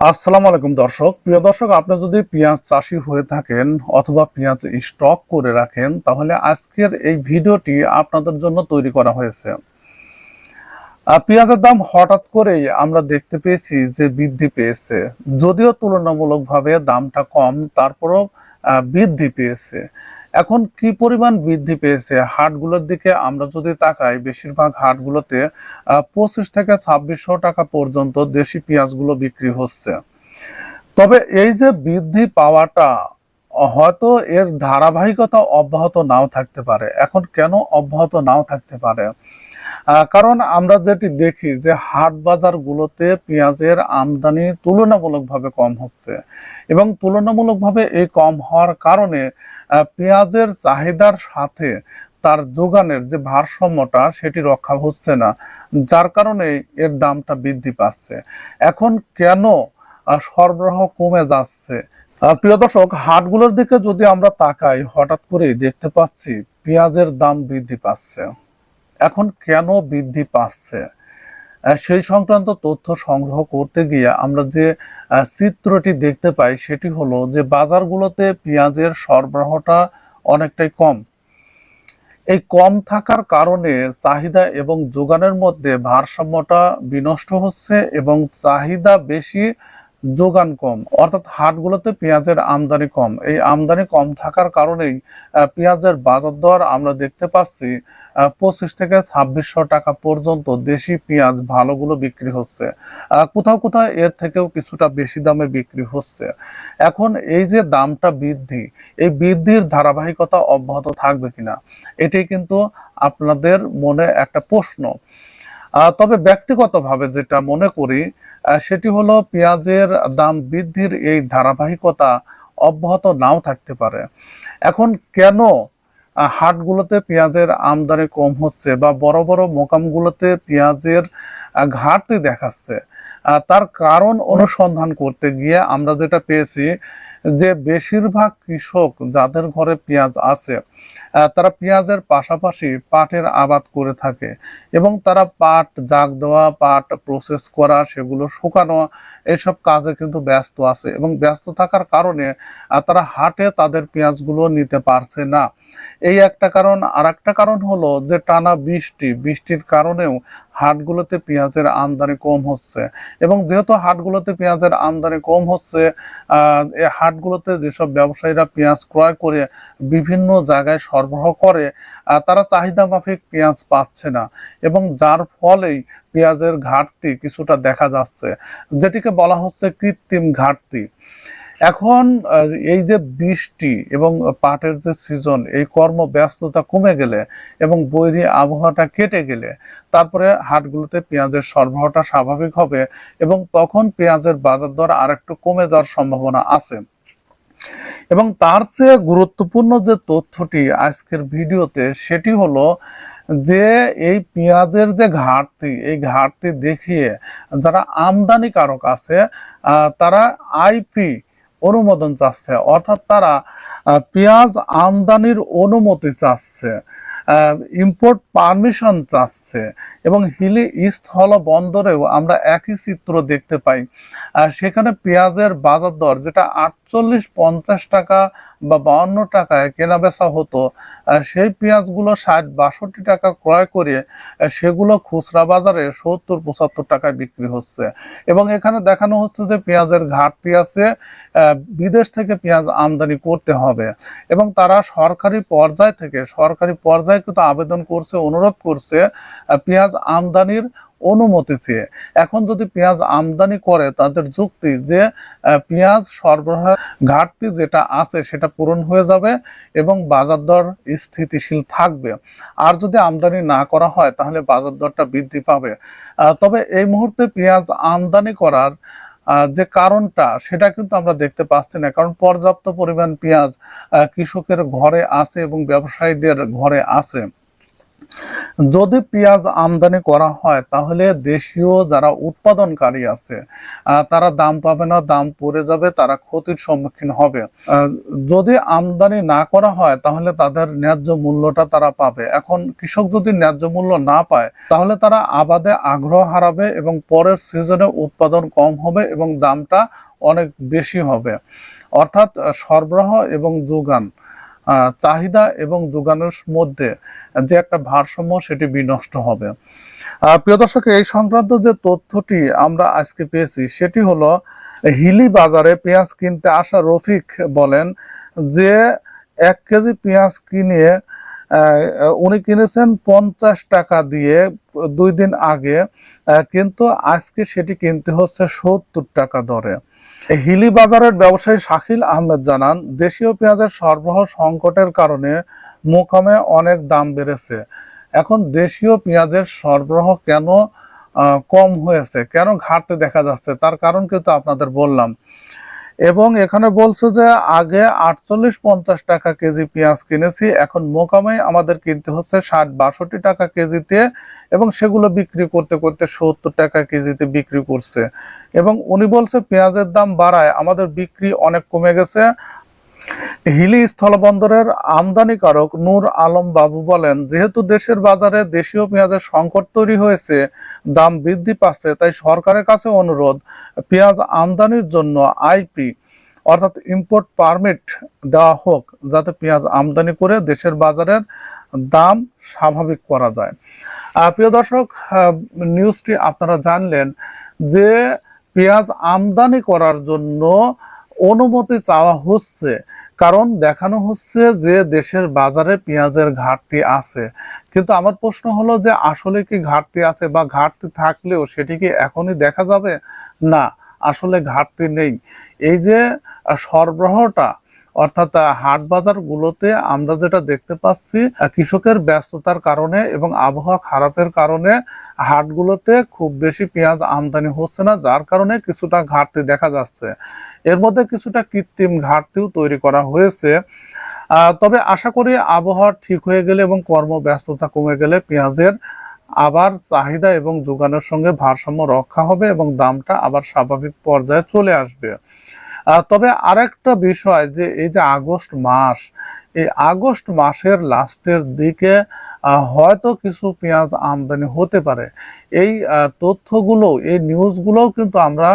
আসসালামু আলাইকুম দর্শক। প্রিয় দর্শক, আপনি যদি পেঁয়াজ চাষি হয়ে থাকেন অথবা পেঁয়াজ স্টক করে রাখেন, তাহলে আজকের এই ভিডিওটি আপনাদের জন্য তৈরি করা হয়েছে। পেঁয়াজের দাম হঠাৎ করেই আমরা দেখতে পেয়েছি যে বৃদ্ধি পেয়েছে। যদিও তুলনামূলকভাবে দামটা কম, তারপরও বৃদ্ধি পেয়েছে। এখন কি পরিমাণ বৃদ্ধি পেয়েছে? হাটগুলোর দিকে আমরা যদি তাকাই, বেশিরভাগ হাটগুলোতে পঁচিশ থেকে ছাব্বিশশো টাকা পর্যন্ত দেশি পেঁয়াজগুলো বিক্রি হচ্ছে। তবে এই যে বৃদ্ধি পাওয়াটা, হয়তো এর ধারাবাহিকতা অব্যাহত নাও থাকতে পারে। এখন কেন অব্যাহত নাও থাকতে পারে? কারণ আমরা যেটি দেখি যে হাট বাজারগুলোতে পেঁয়াজের আমদানি তুলনামূলকভাবে কম হচ্ছে। এবং তুলনামূলকভাবে এই কম হওয়ার কারণে পেঁয়াজের চাহিদার সাথে তার যোগানের যে ভারসাম্যটা সেটি রক্ষা হচ্ছে না, যার কারণে এর দামটা বৃদ্ধি পাচ্ছে। এখন কেন সরবরাহ কমে যাচ্ছে? প্রিয় দর্শক, হাটগুলোর দিকে যদি আমরা তাকাই, হঠাৎ করেই দেখতে পাচ্ছি পেঁয়াজের দাম বৃদ্ধি পাচ্ছে। এখন কেন বৃদ্ধি পাচ্ছে? সেই সংক্রান্ত তথ্য সংগ্রহ করতে গিয়ে আমরা যে চিত্রটি দেখতে পাই সেটি হলো যে বাজারগুলোতে পেঁয়াজের সরবরাহটা অনেকটাই কম। এই কম থাকার কারণে চাহিদা এবং যোগানের মধ্যে ভারসাম্যটা বিনষ্ট হচ্ছে এবং চাহিদা বেশি, যোগান কম। অর্থাৎ হাটগুলোতে পেঁয়াজের আমদানি কম। এই আমদানি কম থাকার কারণেই পেঁয়াজের বাজার দর আমরা দেখতে পাচ্ছি পঁচিশ থেকে ছাব্বিশশো টাকা পর্যন্ত দেশি পেঁয়াজ ভালোগুলো বিক্রি হচ্ছে। কোথাও কোথাও এর থেকেও কিছুটা বেশি দামে বিক্রি হচ্ছে। এখন এই যে দামটা বৃদ্ধি, এই বৃদ্ধির ধারাবাহিকতা অব্যাহত থাকবে কিনা, এটি কিন্তু আপনাদের মনে একটা প্রশ্ন। তবে ব্যক্তিগতভাবে যেটা মনে করি সেটি হলো পেঁয়াজের দাম বৃদ্ধির এই ধারাবাহিকতা অব্যাহত নাও থাকতে পারে। এখন কেন হাটগুলোতে পেঁয়াজের আমদানি কম হচ্ছে বা বড় বড় মোকামগুলোতে পেঁয়াজের ঘাটতি দেখাচ্ছে। তার কারণ অনুসন্ধান করতে গিয়ে আমরা যেটা পেয়েছি যে বেশিরভাগ কৃষক যাদের ঘরে পেঁয়াজ আছে তারা পেঁয়াজের পাশাপাশি পাটের আবাদ করে থাকে এবং তারা পাট, জাগ দেওয়া, পাট প্রসেস করা, সেগুলো শুকানো, এসব কাজে কিন্তু ব্যস্ত আছে এবং ব্যস্ত থাকার কারণে তারা হাটে তাদের পেঁয়াজগুলো নিতে পারছে না। এই একটা কারণ আর একটা কারণ হলো যে টানা বৃষ্টি, বৃষ্টির কারণেও হাটগুলোতে পেঁয়াজের আমদানি কম হচ্ছে। এবং যেহেতু হাটগুলোতে পেঁয়াজের আমদানি কম হচ্ছে হাটগুলোতে যেসব ব্যবসায়ীরা পেঁয়াজ ক্রয় করে বিভিন্ন জায়গায় সরবরাহ করে তারা চাহিদা মাফিক পেঁয়াজ পাচ্ছে না। এবং যার ফলেই পেঁয়াজের ঘাটতি কিছুটা দেখা যাচ্ছে, যেটিকে বলা হচ্ছে কৃত্রিম ঘাটতি। এখন এই যে বৃষ্টি এবং পাটের যে সিজন এই কর্মব্যস্ততা কমে গেলে এবং বৈরী আবহাওয়াটা কেটে গেলে, তারপরে হাটগুলোতে পেঁয়াজের সরবরাহটা স্বাভাবিক হবে এবং তখন পেঁয়াজের বাজার দর আরেকটু কমে যাওয়ার সম্ভাবনা আছে। এবং তার চেয়ে গুরুত্বপূর্ণ যে তথ্যটি আজকের ভিডিওতে, সেটি হলো যে এই পেঁয়াজের যে ঘাটতি, এই ঘাটতি দেখিয়ে যারা আমদানিকারক আছে তারা আইপি অনুমোদন চাচ্ছে, অর্থাৎ তারা পেঁয়াজ আমদানির অনুমতি চাচ্ছে ইম্পোর্ট পারমিশন চাচ্ছে এবং হিলি স্থল বন্দরেও আমরা একই চিত্র দেখতে পাই। সেখানে পেঁয়াজের বাজার দর, যেটা আটচল্লিশ পঞ্চাশ টাকা বা বাউন্ন টাকায় কেনা বেচা হতো। সেই পেঁয়াজগুলো ষাট, বাষট্টি টাকা ক্রয় করে সেগুলো খুচরা বাজারে সত্তর, পঁচাত্তর টাকায় বিক্রি হচ্ছে। এবং এখানে দেখানো হচ্ছে যে পেঁয়াজের ঘাটতি আছে বিদেশ থেকে পেঁয়াজ আমদানি করতে হবে। এবং তারা সরকারি পর্যায় থেকে, সরকারি পর্যায়ে কিন্তু আবেদন করছে, অনুরোধ করছে পেঁয়াজ আমদানির অনুমতি চেয়ে। এখন যদি পেঁয়াজ আমদানি করে, তাদের যুক্তি যে পেঁয়াজ সরবরাহ ঘাটতি যেটা আছে, সেটা পূরণ হয়ে যাবে এবং বাজার দর স্থিতিশীল থাকবে। আর যদি আমদানি না করা হয়, তাহলে বাজার দরটা বৃদ্ধি পাবে। তবে এই মুহূর্তে পেঁয়াজ আমদানি করার যে কারণটা, সেটা কিন্তু আমরা দেখতে পাচ্ছি না। কারণ পর্যাপ্ত পরিমাণ পেঁয়াজ কৃষকের ঘরে আছে এবং ব্যবসায়ীদের ঘরে আছে। যদি পেঁয়াজ আমদানি করা হয়, তাহলে দেশীয় যারা উৎপাদনকারী আছে তারা দাম পাবে না, দাম পড়ে যাবে, তারা ক্ষতির সম্মুখীন হবে। যদি আমদানি না করা হয়, তাহলে তাদের ন্যায্য মূল্যটা তারা পাবে। এখন কৃষক যদি ন্যায্য মূল্য না পায়, তাহলে তারা আবাদে আগ্রহ হারাবে এবং পরের সিজনে উৎপাদন কম হবে এবং দামটা অনেক বেশি হবে। অর্থাৎ সরবরাহ এবং যোগান। চাহিদা এবং যোগানের মধ্যে যে একটা ভারসাম্য সেটি বিনষ্ট হবে। প্রিয় দর্শক, এই সংক্রান্ত যে তথ্যটি আমরা আজকে পেয়েছি, সেটি হলো হিলি বাজারে পেঁয়াজ কিনতে আসা রফিক বলেন যে এক কেজি পেঁয়াজ কিনে উনি কিনেছেন পঞ্চাশ টাকা দিয়ে দুই দিন আগে কিন্তু আজকে সেটি কিনতে হচ্ছে সত্তর টাকা দরে। হিলি বাজারের ব্যবসায়ী শাকিল আহমেদ জানান, দেশীয় পেঁয়াজের সরবরাহ সংকটের কারণে মোকামে অনেক দাম বেড়েছে। এখন দেশীয় পেঁয়াজের সরবরাহ কেন কম হয়েছে? কেন ঘাটতে দেখা যাচ্ছে? তার কারণ কিন্তু আপনাদের বললাম। এবং এখানে বলছে যে আগে আটচল্লিশ পঞ্চাশ টাকা কেজি পেঁয়াজ কিনেছি, এখন মোকামে আমাদের কিনতে হচ্ছে ষাট বাষট্টি টাকা কেজিতে এবং সেগুলো বিক্রি করতে করতে সত্তর টাকা কেজিতে বিক্রি করছে। এবং উনি বলছে পেঁয়াজের দাম বাড়ায়, আমাদের বিক্রি অনেক কমে গেছে হিলি স্থলবন্দরের আমদানিকারক নূর আলম বাবু বলেন, যেহেতু দেশের বাজারে দেশীয় পেঁয়াজের সংকট তৈরি হয়েছে, দাম বৃদ্ধি পাচ্ছে, তাই সরকারের কাছে অনুরোধ, পেঁয়াজ আমদানির জন্য আইপি অর্থাৎ ইম্পোর্ট পারমিট দেওয়া হোক, যাতে পেঁয়াজ আমদানি করে দেশের বাজারের দাম স্বাভাবিক করা যায়। প্রিয় দর্শক নিউজটি আপনারা জানলেন যে পেঁয়াজ আমদানি করার জন্য অনুমতি চাওয়া হচ্ছে। কারণ দেখানো হচ্ছে যে দেশের বাজারে পেঁয়াজের ঘাটতি আছে। কিন্তু আমার প্রশ্ন হলো যে আসলে কি ঘাটতি আছে বা ঘাটতি থাকলেও সেটি কি এখনই দেখা যাবে? না, আসলে ঘাটতি নেই। এই যে সরবরাহটা অর্থাৎ হাট বাজার গুলোতে আমরা যেটা দেখতে পাচ্ছি কৃষকের ব্যস্ততার কারণে এবং আবহাওয়া খারাপের কারণে হাটগুলোতে খুব বেশি পেঁয়াজ আমদানি হচ্ছে না, যার কারণে কিছুটা ঘাটতি দেখা যাচ্ছে। এর মধ্যে কিছুটা কৃত্রিম ঘাটতিও তৈরি করা হয়েছে। তবে আশা করি আবহাওয়া ঠিক হয়ে গেলে এবং কর্মব্যস্ততা কমে গেলে পেঁয়াজের আবার চাহিদা এবং যোগানের সঙ্গে ভারসাম্য রক্ষা হবে এবং দামটা আবার স্বাভাবিক পর্যায়ে চলে আসবে। তবে আরেকটা বিষয় যে এই যে আগস্ট মাস এই আগস্ট মাসের লাস্টের দিকে হয়তো কিছু পেঁয়াজ আমদানি হতে পারে। এই তথ্যগুলো এই নিউজগুলোও কিন্তু আমরা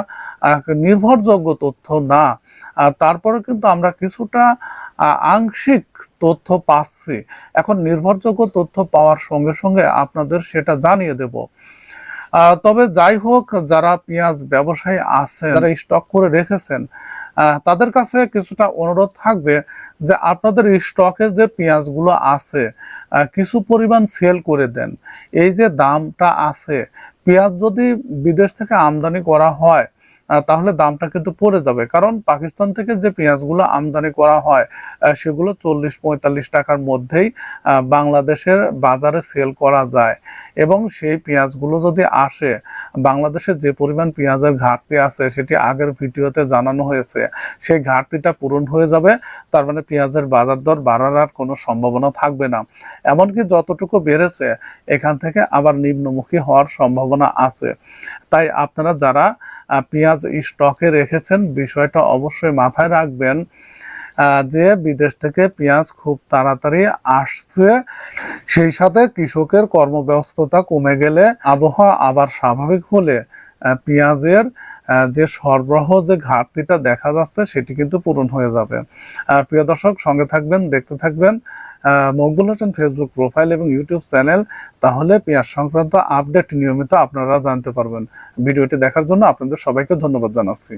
নির্ভরযোগ্য তথ্য না। তারপরে কিন্তু আমরা কিছুটা আংশিক তথ্য পাচ্ছি। এখন নির্ভরযোগ্য তথ্য পাওয়ার সঙ্গে সঙ্গে আপনাদের সেটা জানিয়ে দেব। তবে যাই হোক যারা পেঁয়াজ ব্যবসায়ী আছেন যারা স্টক করে রেখেছেন তাদের কাছে কিছুটা অনুরোধ থাকবে যে আপনাদের স্টকে যে পেঁয়াজগুলো আছে কিছু পরিমাণ সেল করে দেন। এই যে দামটা আছে, পেঁয়াজ যদি বিদেশ থেকে আমদানি করা হয় তাহলে দামটা কিন্তু পড়ে যাবে। কারণ পাকিস্তান থেকে যে পেঁয়াজগুলো আমদানি করা হয় সেগুলো চল্লিশ পঁয়তাল্লিশ টাকার মধ্যেই বাংলাদেশের বাজারে সেল করা যায়। এবং সেই পেঁয়াজগুলো যদি আসে, বাংলাদেশে যে পরিমাণ পেঁয়াজের ঘাটতি আছে, সেটি আগের ভিডিওতে জানানো হয়েছে, সেই ঘাটতিটা পূরণ হয়ে যাবে, তার মানে পেঁয়াজের বাজার দর বাড়ার আর কোনো সম্ভাবনা থাকবে না। এমনকি যতটুকু বেড়েছে, এখান থেকে আবার নিম্নমুখী হওয়ার সম্ভাবনা আছে। তাই আপনারা যারা পেঁয়াজ স্টকে রেখেছেন, বিষয়টা অবশ্যই মাথায় রাখবেন যে বিদেশ থেকে পেঁয়াজ খুব তাড়াতাড়ি আসছে, সেই সাথে কৃষকের কর্মব্যস্ততা কমে গেলে আবহাওয়া আবার স্বাভাবিক হলে পেঁয়াজের যে সরবরাহ যে ঘাটতিটা দেখা যাচ্ছে, সেটি কিন্তু পূরণ হয়ে যাবে। প্রিয় দর্শক, সঙ্গে থাকবেন, দেখতে থাকবেন মকবুল হোসেন ফেসবুক প্রোফাইল এবং ইউটিউব চ্যানেল তাহলে পেঁয়াজ সংক্রান্ত আপডেট নিয়মিত আপনারা জানতে পারবেন। ভিডিওটি দেখার জন্য আপনাদের সবাইকে ধন্যবাদ জানাচ্ছি।